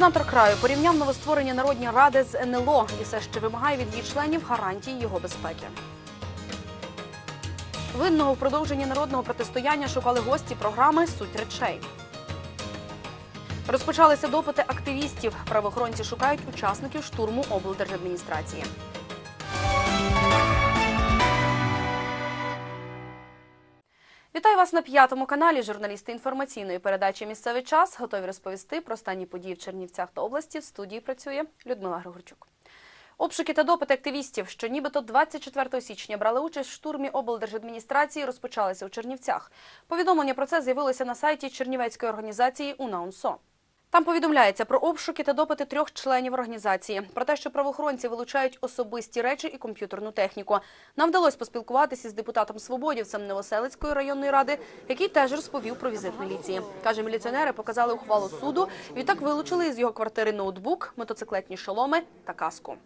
Губернатор краю порівняв новостворені народні ради з НЛО і все ще вимагає від її членів гарантій його безпеки. Винного в продовженні народного протистояння шукали гості програми Суть речей. Розпочалися допити активістів. Правоохоронці шукають учасників штурму облдержадміністрації. Вас на п'ятому каналі. Журналісти інформаційної передачі Місцевий час готові розповісти про останні події в Чернівцях та області. В студії працює Людмила Григорчук. Обшуки та допити активістів, що нібито 24 січня брали участь в штурмі облдержадміністрації, розпочалися у Чернівцях. Повідомлення про це з'явилося на сайті Чернівецької організації УНАУНСО. Там повідомляється про обшуки та допити трьох членів організації, про те, що правоохоронці вилучають особисті речі і комп'ютерну техніку. Нам вдалося поспілкуватися з депутатом свободівцем Новоселицької районної ради, який теж розповів про візит міліції. Каже, міліціонери показали ухвалу суду. Відтак вилучили із його квартири ноутбук, мотоциклетні шоломи та каску.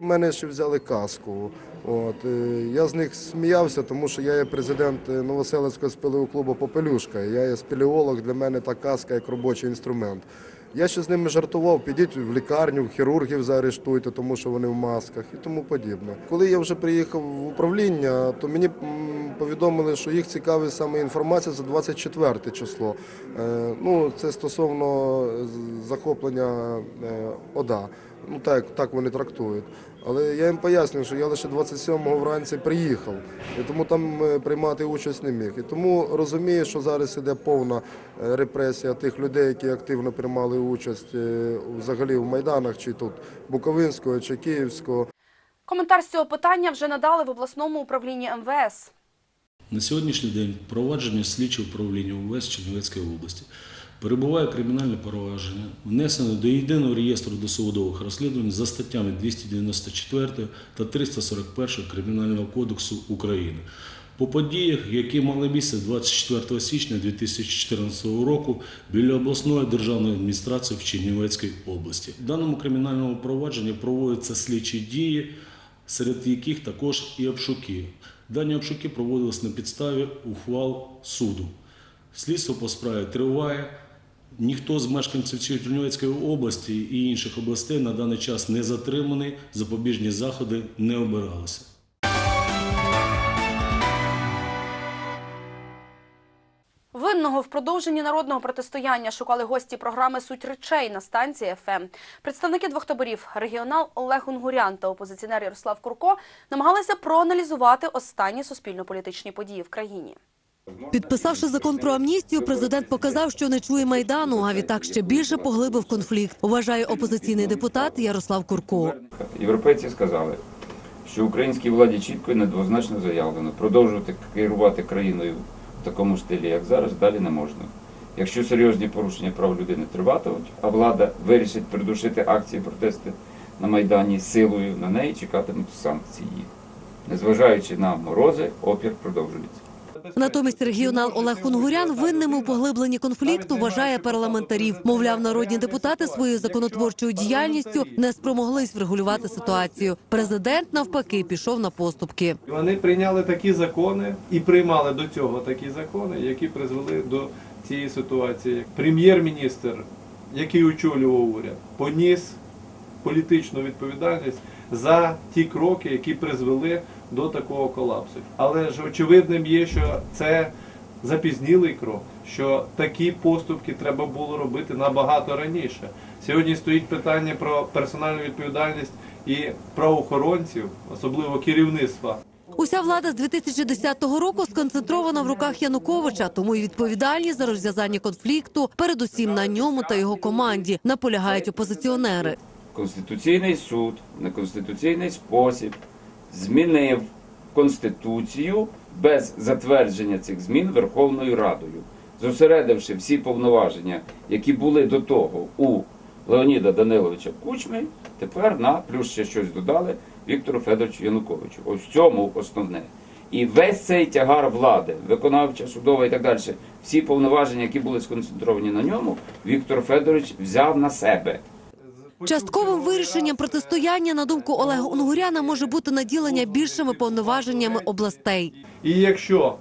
У мене ще взяли каску. От, е, я з них сміявся, тому що я є президент е, Новоселицького спілового клубу Попелюшка. Я є спелеолог, для мене та каска як робочий інструмент. Я ще з ними жартував, підіть в лікарню, хірургів заарештуйте, тому що вони в масках і тому подібне. Коли я вже приїхав в управління, то мені повідомили, що їх цікавить саме інформація за 24 число. Е, Ну, це стосовно е, захоплення е, ОДА. Ну так, так вони трактують. Але я їм пояснюю, що я лише 27-го вранці приїхав, і тому там е, приймати участь не міг. І тому розумію, що зараз іде повна е, репресія тих людей, які активно приймали участь е, взагалі в майданах, чи тут Буковинського, чи Київського. Коментар з цього питання вже надали в обласному управлінні МВС. На сьогоднішній день провадження слідчого управління УВС Чернівецької області перебуває кримінальне провадження, внесено до єдиного реєстру досудових розслідувань за статтями 294 та 341 Кримінального кодексу України. По подіях, які мали місце 24 січня 2014 року біля обласної державної адміністрації в Чернівецькій області. В даному кримінальному провадженні проводяться слідчі дії, серед яких також і обшуки. Дані обшуки проводились на підставі ухвал суду. Слідство по справі триває. Ніхто з мешканців Чернівецької області і інших областей на даний час не затриманий, запобіжні заходи не обиралися. Винного в продовженні народного протистояння шукали гості програми Суть речей на станції ФМ. Представники двох таборів регіонал Олег Унгурян та опозиціонер Ярослав Курко намагалися проаналізувати останні суспільно-політичні події в країні. Підписавши закон про амністію, президент показав, що не чує майдану, а відтак ще більше поглибив конфлікт. Вважає опозиційний депутат Ярослав Курко. Європейці сказали, що українській владі чітко і недвозначно заявлено продовжувати керувати країною в такому стилі, як зараз, далі не можна. Якщо серйозні порушення прав людини триватимуть, а влада вирішить придушити акції протести на Майдані силою, на неї чекатимуть санкції. Незважаючи на морози, опір продовжується. Натомість регіонал Олег Хунгурян винним у поглибленні конфлікту вважає парламентарів. Мовляв, народні депутати своєю законотворчою діяльністю не спромоглись врегулювати ситуацію. Президент навпаки пішов на поступки. Вони прийняли такі закони і приймали до цього такі закони, які призвели до цієї ситуації. Прем'єр-міністр, який очолював уряд, поніс політичну відповідальність за ті кроки, які призвели до такого колапсу. Але ж очевидним є, що це запізнілий крок, що такі поступки треба було робити набагато раніше. Сьогодні стоїть питання про персональну відповідальність і правоохоронців, особливо керівництва. Уся влада з 2010 року сконцентрована в руках Януковича, тому й відповідальність за розв'язання конфлікту передусім на ньому та його команді, наполягають опозиціонери. Конституційний суд в неконституційний спосіб змінив Конституцію без затвердження цих змін Верховною Радою, зосередивши всі повноваження, які були до того у Леоніда Даниловича Кучми, тепер на плюс ще щось додали Віктору Федоровичу Януковичу. Ось в цьому основне. І весь цей тягар влади, виконавча, судова і так далі, всі повноваження, які були сконцентровані на ньому, Віктор Федорович взяв на себе. Частковим вирішенням протистояння, на думку Олега Унгуряна, може бути наділення більшими повноваженнями областей. І якщо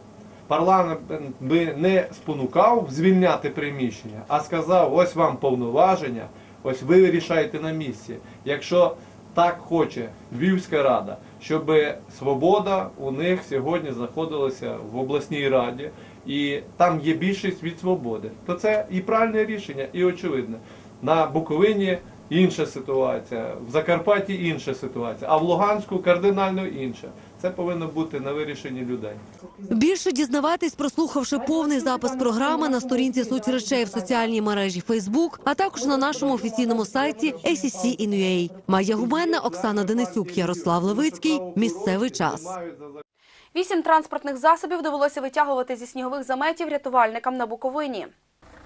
парламент би не спонукав звільняти приміщення, а сказав, ось вам повноваження, Ось ви вирішаєте на місці. Якщо так хоче Львівська рада, щоб свобода у них сьогодні знаходилася в обласній раді, і там є більшість від свободи, то це і правильне рішення, і очевидне. На Буковині інша ситуація, в Закарпатті інша ситуація, а в Луганську кардинально інша. Це повинно бути на вирішенні людей. Більше дізнаватись, прослухавши повний запис програми на сторінці суть речей в соціальній мережі Facebook, а також на нашому офіційному сайті ACC.in.ua. Майя Гуменна, Оксана Денисюк, Ярослав Левицький. Місцевий час. Вісім транспортних засобів довелося витягувати зі снігових заметів рятувальникам на Буковині.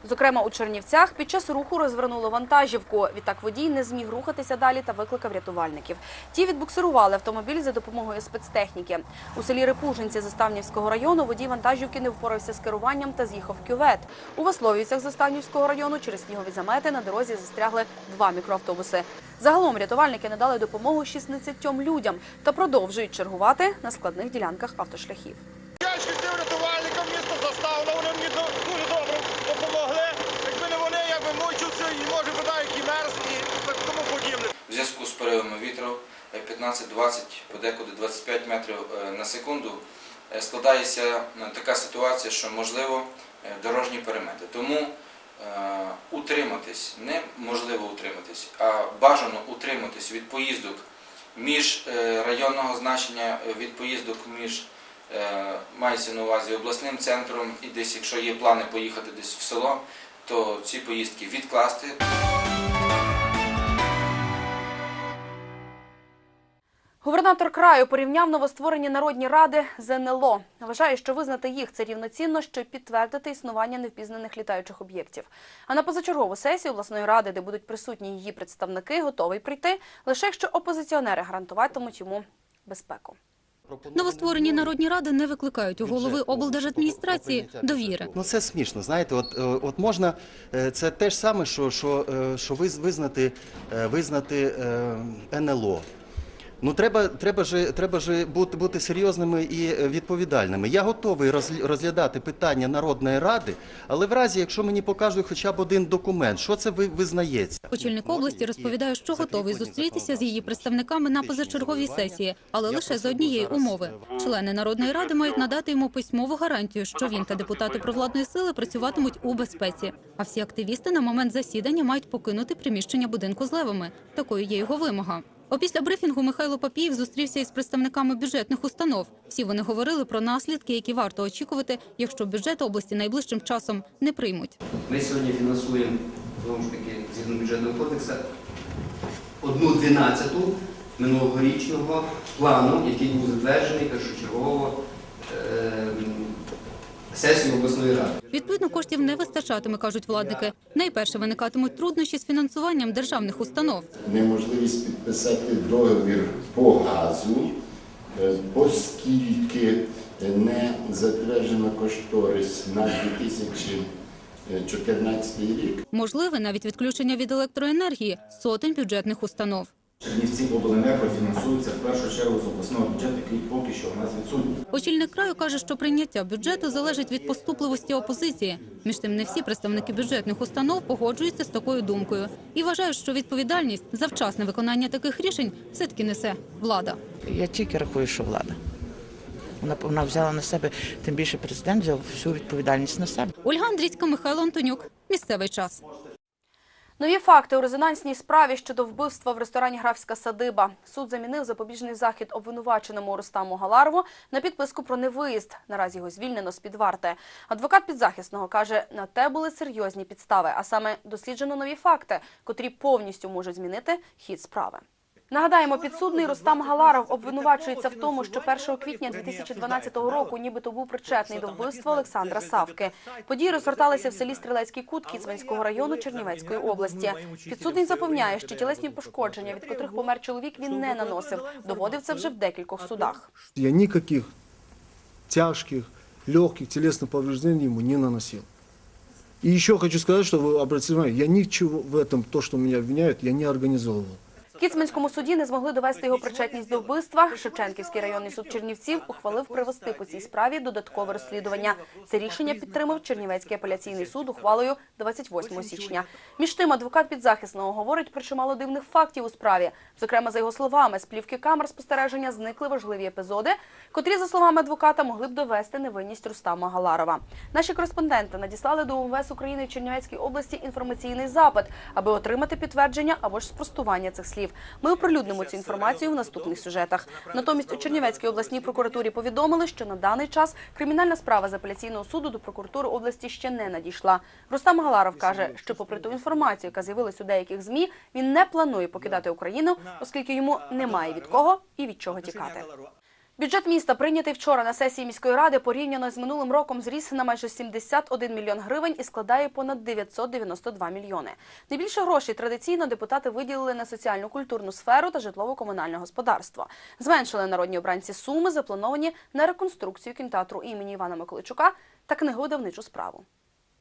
Зокрема, у Чернівцях під час руху розвернули вантажівку. Відтак водій не зміг рухатися далі та викликав рятувальників. Ті відбуксирували автомобіль за допомогою спецтехніки. У селі Репужинці Заставнівського району водій вантажівки не впорався з керуванням та з'їхав кювет. У Весловівцях Заставнівського району через снігові замети на дорозі застрягли два мікроавтобуси. Загалом рятувальники надали допомогу 16 людям та продовжують чергувати на складних ділянках автошляхів. Дячки цим рятувальникам міста заставно, вони мені до- дуже добре допомогли. Якби не вони, я би мучився і може би навіть і мерз і так тому подібне. В зв'язку з поривами вітру е, 15-20, подекуди 25 метрів е, на секунду е, складається е, така ситуація, що можливо е, дорожні перемети. Тому е, утриматись, не можливо утриматись, а бажано утриматись від поїздок між е, районного значення, е, від поїздок між е, мається на увазі обласним центром і десь, якщо є плани поїхати десь в село, то ці поїздки відкласти. Губернатор краю порівняв новостворені народні ради з НЛО. Вважає, що визнати їх це рівноцінно, що підтвердити існування невпізнаних літаючих об'єктів. А на позачергову сесію обласної ради, де будуть присутні її представники, готовий прийти лише якщо опозиціонери гарантуватимуть йому безпеку. Новостворені народні ради не викликають у голови облдержадміністрації довіри. Ну це смішно. Знаєте, от, е, от можна е, це те ж саме, що, що, е, що визнати, визнати НЛО. Ну треба, треба ж, треба ж бути, бути серйозними і відповідальними. Я готовий розгля- розглядати питання Народної ради, але в разі, якщо мені покажуть хоча б один документ, що це ви- визнається. Очільник області розповідає, що готовий зустрітися з її представниками на позачерговій сесії, але лише за однієї умови. Члени народної ради мають надати йому письмову гарантію, що він та депутати провладної сили працюватимуть у безпеці. А всі активісти на момент засідання мають покинути приміщення будинку з левами. Такою є його вимога. Опісля брифінгу Михайло Папієв зустрівся із представниками бюджетних установ. Всі вони говорили про наслідки, які варто очікувати, якщо бюджет області найближчим часом не приймуть. Ми сьогодні фінансуємо, знову ж таки, згідно бюджетного кодексу, одну дванадцяту минулорічного плану, який був затверджений першочергово е, сесією обласної ради. Відповідно, коштів не вистачатиме, кажуть владники. Найперше виникатимуть труднощі з фінансуванням державних установ. неможливість підписати договір по газу, е, оскільки не затверджено кошторис на 2014 рік. Можливе навіть відключення від електроенергії сотень бюджетних установ. Чернівці обленерго фінансуються в першу чергу з обласного бюджету, який поки що у нас відсутній. Очільник краю каже, що прийняття бюджету залежить від поступливості опозиції. Між тим, не всі представники бюджетних установ погоджуються з такою думкою і вважають, що відповідальність за вчасне виконання таких рішень все-таки несе влада. Я тільки рахую, що влада. Вона, вона взяла на себе, тим більше президент взяв всю відповідальність на себе. Ольга Андрійська, Михайло Антонюк. Місцевий час. Нові факти у резонансній справі щодо вбивства в ресторані Графська садиба. Суд замінив запобіжний захід обвинуваченому Рустаму Галарову на підписку про невиїзд. Наразі його звільнено з під варти. Адвокат підзахисного каже, на те були серйозні підстави, а саме досліджено нові факти, котрі повністю можуть змінити хід справи. Нагадаємо, підсудний Рустам Галаров обвинувачується в тому, що 1 квітня 2012 року нібито був причетний до вбивства Олександра Савки. Події розгорталися в селі Стрілецький кут Кіцманського району Чернівецької області. Підсудний запевняє, що тілесні пошкодження, від котрих помер чоловік, він не наносив. Доводив це вже в декількох судах. Я никаких тяжких, легких телесных повреждений ему не наносил. И еще хочу сказать, что вы обратите внимание, я ничего в этом, то, что меня обвиняют, я не организовывал. Кіцманському суді не змогли довести його причетність до вбивства. Шевченківський районний суд Чернівців ухвалив привести по цій справі додаткове розслідування. Це рішення підтримав Чернівецький апеляційний суд ухвалою 28 січня. Між тим, адвокат підзахисного говорить про чимало дивних фактів у справі. Зокрема, за його словами, з плівки камер спостереження зникли важливі епізоди, котрі, за словами адвоката, могли б довести невинність Рустама Галарова. Наші кореспонденти надіслали до УМВС України в Чернівецькій області інформаційний запит, аби отримати підтвердження або ж спростування цих слів. Ми оприлюднимо цю інформацію в наступних сюжетах. Натомість у Чернівецькій обласній прокуратурі повідомили, що на даний час кримінальна справа з апеляційного суду до прокуратури області ще не надійшла. Рустам Галаров каже, що попри ту інформацію, яка з'явилась у деяких змі, він не планує покидати Україну, оскільки йому немає від кого і від чого тікати. Бюджет міста, прийнятий вчора на сесії міської ради, порівняно з минулим роком зріс на майже 71 мільйон гривень і складає понад 992 мільйони. Найбільше грошей традиційно депутати виділили на соціальну культурну сферу та житлово-комунальне господарство. Зменшили народні обранці суми, заплановані на реконструкцію кінотеатру імені Івана Миколайчука та книговидавничу справу.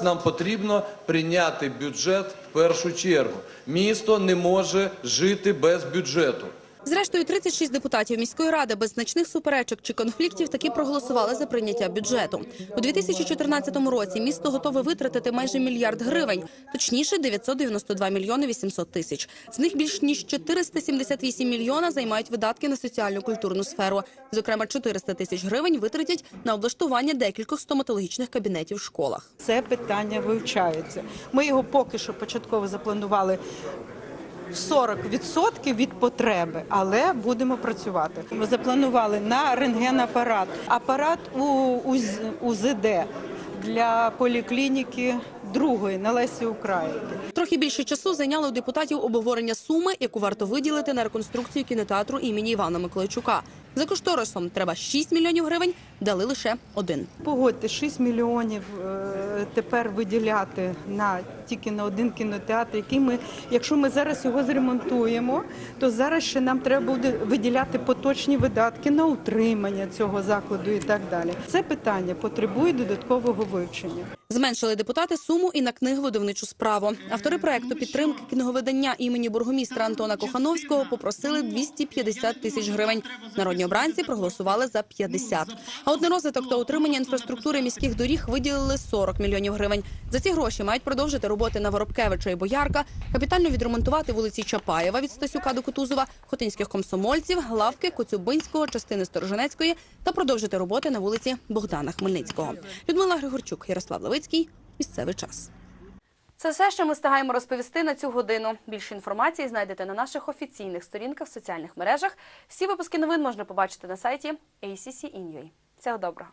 Нам потрібно прийняти бюджет в першу чергу. Місто не може жити без бюджету. Зрештою, 36 депутатів міської ради без значних суперечок чи конфліктів таки проголосували за прийняття бюджету. У 2014 році місто готове витратити майже мільярд гривень, точніше 992 мільйони 800 тисяч. З них більш ніж 478 мільйона займають видатки на соціальну культурну сферу. Зокрема, 400 тисяч гривень витратять на облаштування декількох стоматологічних кабінетів в школах. Це питання вивчається. Ми його поки що початково запланували 40% від потреби, але будемо працювати. Ми запланували на рентгенапарат, апарат у УЗ- УЗД для поліклініки другої на Лесі Українки. Трохи більше часу зайняло у депутатів обговорення суми, яку варто виділити на реконструкцію кінотеатру імені Івана Миколайчука. За кошторисом треба 6 мільйонів гривень, дали лише один. Погодьте, 6 мільйонів е, тепер виділяти на тільки на один кінотеатр, який ми, якщо ми зараз його зремонтуємо, то зараз ще нам треба буде виділяти поточні видатки на утримання цього закладу і так далі. Це питання потребує додаткового вивчення. Зменшили депутати суму і на книговидавничу справу. Автори проекту підтримки книговидання імені бургомістра Антона Кохановського попросили 250 тисяч гривень. Народні обранці проголосували за 50. А от на розвиток та утримання інфраструктури міських доріг виділили 40 мільйонів гривень. За ці гроші мають продовжити роботи на Воробкевича і Боярка, капітально відремонтувати вулиці Чапаєва від Стасюка до Кутузова, Хотинських комсомольців, Лавки, Коцюбинського, частини Сторожинецької та продовжити роботи на вулиці Богдана Хмельницького. Людмила Григорчук, Ярослав Левицький. Місцевий час. Це все, що ми встигаємо розповісти на цю годину. Більше інформації знайдете на наших офіційних сторінках в соціальних мережах. Всі випуски новин можна побачити на сайті ACC.in.ua. Всього доброго.